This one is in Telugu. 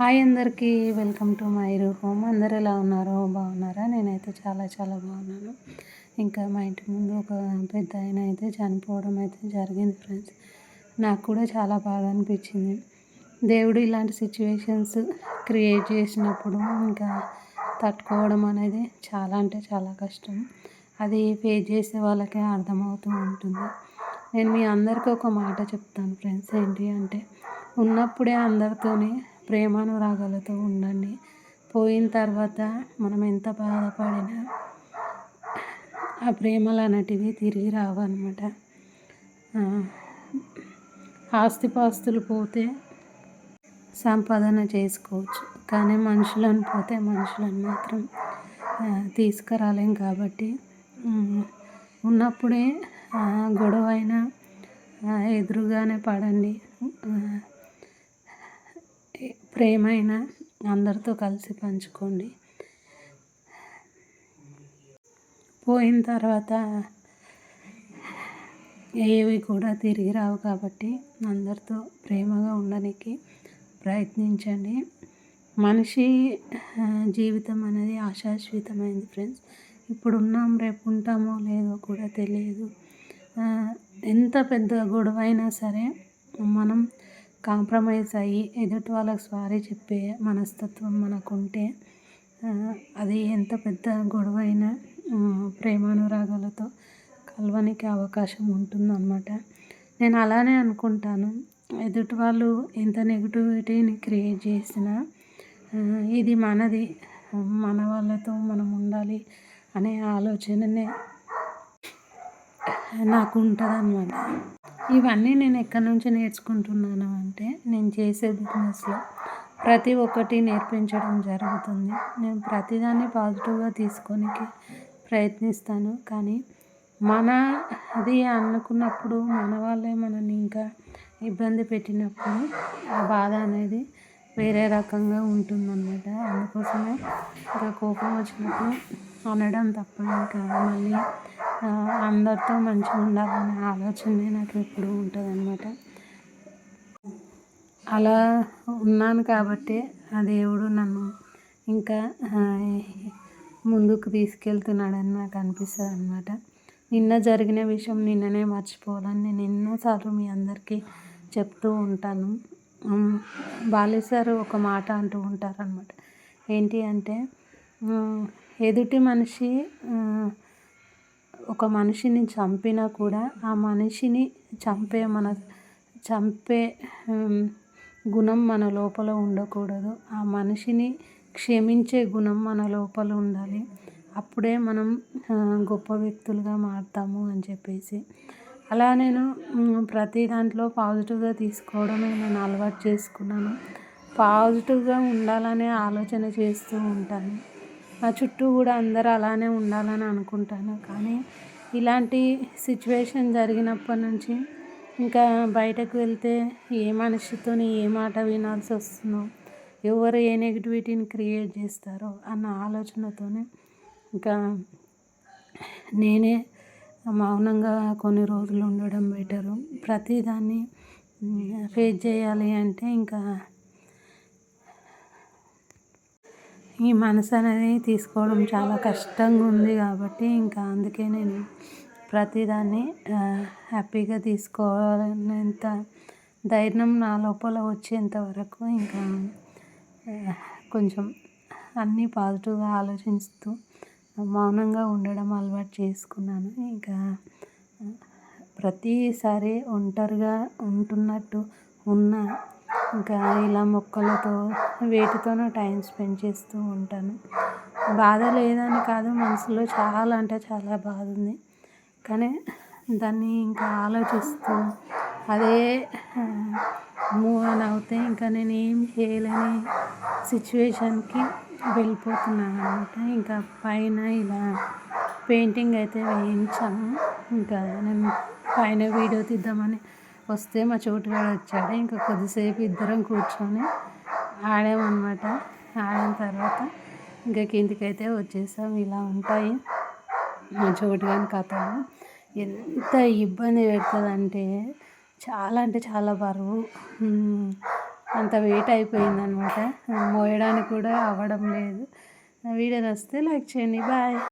హాయ్ అందరికీ వెల్కమ్ టు మై హోమ్ అందరు ఎలా ఉన్నారో బాగున్నారా? నేనైతే చాలా చాలా బాగున్నాను. ఇంకా మా ఇంటి ముందు ఒక పెద్ద ఆయన అయితే చనిపోవడం అయితే జరిగింది ఫ్రెండ్స్. నాకు కూడా చాలా బాధ అనిపించింది. దేవుడు ఇలాంటి సిచ్యువేషన్స్ క్రియేట్ చేసినప్పుడు ఇంకా తట్టుకోవడం అనేది చాలా అంటే చాలా కష్టం. అది ఫేస్ చేసే వాళ్ళకే అర్థమవుతూ ఉంటుంది. నేను మీ అందరికీ ఒక మాట చెప్తాను ఫ్రెండ్స్. ఏంటి అంటే ఉన్నప్పుడే అందరితోనే ప్రేమానురాగాలతో ఉండండి. పోయిన తర్వాత మనం ఎంత బాధపడినా ఆ ప్రేమలు అనేటివి తిరిగి రావు అనమాట ఆస్తిపాస్తులు పోతే సంపాదన చేసుకోవచ్చు. కానీ మనుషులను పోతే మనుషులను మాత్రం తీసుకురాలేం కాబట్టి ఉన్నప్పుడే గొడవ అయినా ఎదురుగానే పడండి. ప్రేమైన అందరితో కలిసి పంచుకోండి. పోయిన తర్వాత ఏవి కూడా తిరిగి రావు కాబట్టి అందరితో ప్రేమగా ఉండడానికి ప్రయత్నించండి. మనిషి జీవితం అనేది ఆశాశ్వితమైంది ఫ్రెండ్స్. ఇప్పుడు ఉన్నాం రేపు ఉంటామో లేదో కూడా తెలియదు. ఎంత పెద్ద గొడవ అయినా సరే మనం కాంప్రమైజ్ అయ్యి ఎదుటి వాళ్ళకి సారీ చెప్పే మనస్తత్వం మనకుంటే అది ఎంత పెద్ద గొడవ అయినా ప్రేమానురాగాలతో కలవనికి అవకాశం ఉంటుందన్నమాట. నేను అలానే అనుకుంటాను. ఎదుటి వాళ్ళు ఎంత నెగిటివిటీని క్రియేట్ చేసినా ఇది మనది మన వాళ్ళతో మనం ఉండాలి అనే ఆలోచననే నాకు ఉంటుంది అన్నమాట ఇవన్నీ నేను ఎక్కడి నుంచి నేర్చుకుంటున్నాను అంటే నేను చేసే బిజినెస్లో ప్రతి ఒక్కటి నేర్పించడం జరుగుతుంది. నేను ప్రతిదాన్ని పాజిటివ్గా తీసుకోనికి ప్రయత్నిస్తాను. కానీ మన అది అనుకున్నప్పుడు మన వాళ్ళే మనల్ని ఇంకా ఇబ్బంది పెట్టినప్పుడు ఆ బాధ అనేది వేరే రకంగా ఉంటుందన్నమాట. అందుకోసమే ఇంకా కోపం వచ్చినప్పుడు అనడం తప్ప ఇంకా మళ్ళీ అందరితో మంచిగా ఉండాలనే ఆలోచనే నాకు ఎప్పుడూ ఉంటుంది అనమాట అలా ఉన్నాను కాబట్టి ఆ దేవుడు నన్ను ఇంకా ముందుకు తీసుకెళ్తున్నాడని నాకు అనిపిస్తుంది అనమాట నిన్న జరిగిన విషయం నిన్ననే మర్చిపోవాలని నేను ఎన్నోసార్లు మీ అందరికీ చెప్తూ ఉంటాను. బాలేసారు ఒక మాట అంటూ ఉంటారనమాట ఏంటి అంటే ఎదుటి మనిషి ఒక మనిషిని చంపినా కూడా ఆ మనిషిని చంపే మన చంపే గుణం మన లోపల ఉండకూడదు. ఆ మనిషిని క్షమించే గుణం మన లోపల ఉండాలి. అప్పుడే మనం గొప్ప వ్యక్తులుగా మారుతాము అని చెప్పేసి. అలా నేను ప్రతి దాంట్లో పాజిటివ్గా తీసుకోవడమే నేను అలవాటు చేసుకున్నాను. పాజిటివ్గా ఉండాలనే ఆలోచన చేస్తూ ఉంటాను. నా చుట్టూ కూడా అందరూ అలానే ఉండాలని అనుకుంటాను. కానీ ఇలాంటి సిచ్యువేషన్ జరిగినప్పటి నుంచి ఇంకా బయటకు వెళ్తే ఏ మనిషితో ఏ మాట వినాల్సి వస్తుందో ఎవరు ఏ నెగిటివిటీని క్రియేట్ చేస్తారో అన్న ఆలోచనతోనే ఇంకా నేనే మౌనంగా కొన్ని రోజులు ఉండడం బెటరు ప్రతిదాన్ని ఫేస్ చేయాలి అంటే ఇంకా ఈ మనసు అనేది తీసుకోవడం చాలా కష్టంగా ఉంది కాబట్టి ఇంకా అందుకే నేను ప్రతిదాన్ని హ్యాపీగా తీసుకోవాలనేంత ధైర్యం నా లోపల వచ్చేంత వరకు ఇంకా కొంచెం అన్నీ పాజిటివ్గా ఆలోచిస్తూ మౌనంగా ఉండడం అలవాటు చేసుకున్నాను. ఇంకా ప్రతిసారి ఒంటరిగా ఉంటున్నట్టు ఉన్న ఇంకా ఇలా మొక్కలతో వేటితోనో టైం స్పెండ్ చేస్తూ ఉంటాను. బాధ లేదని కాదు మనసులో చాలా అంటే చాలా బాధ ఉంది. కానీ దాన్ని ఇంకా ఆలోచిస్తూ అదే మూవ్ ఆన్ అవుతే ఇంకా నేను ఏం చేయలేని సిచ్యువేషన్కి వెళ్ళిపోతున్నాను అనమాట ఇంకా పైన ఇలా పెయింటింగ్ అయితే వేయించాము ఇంకా నేను పైన వీడియో తీద్దామని వస్తే మా చోటుగాడు వచ్చాడు. ఇంకా కొద్దిసేపు ఇద్దరం కూర్చొని ఆడామన్నమాట. ఆడిన తర్వాత ఇంకా కిందికైతే వచ్చేసాం. ఇలా ఉంటాయి మా చోటుగాని కథలు. ఎంత ఇబ్బంది పెడుతుంది అంటే చాలా అంటే చాలా బరువు. అంత వెయిట్ అయిపోయింది అనమాట మోయడానికి కూడా అవ్వడం లేదు. వీడియో నచ్చితే లైక్ చేయండి. బాయ్.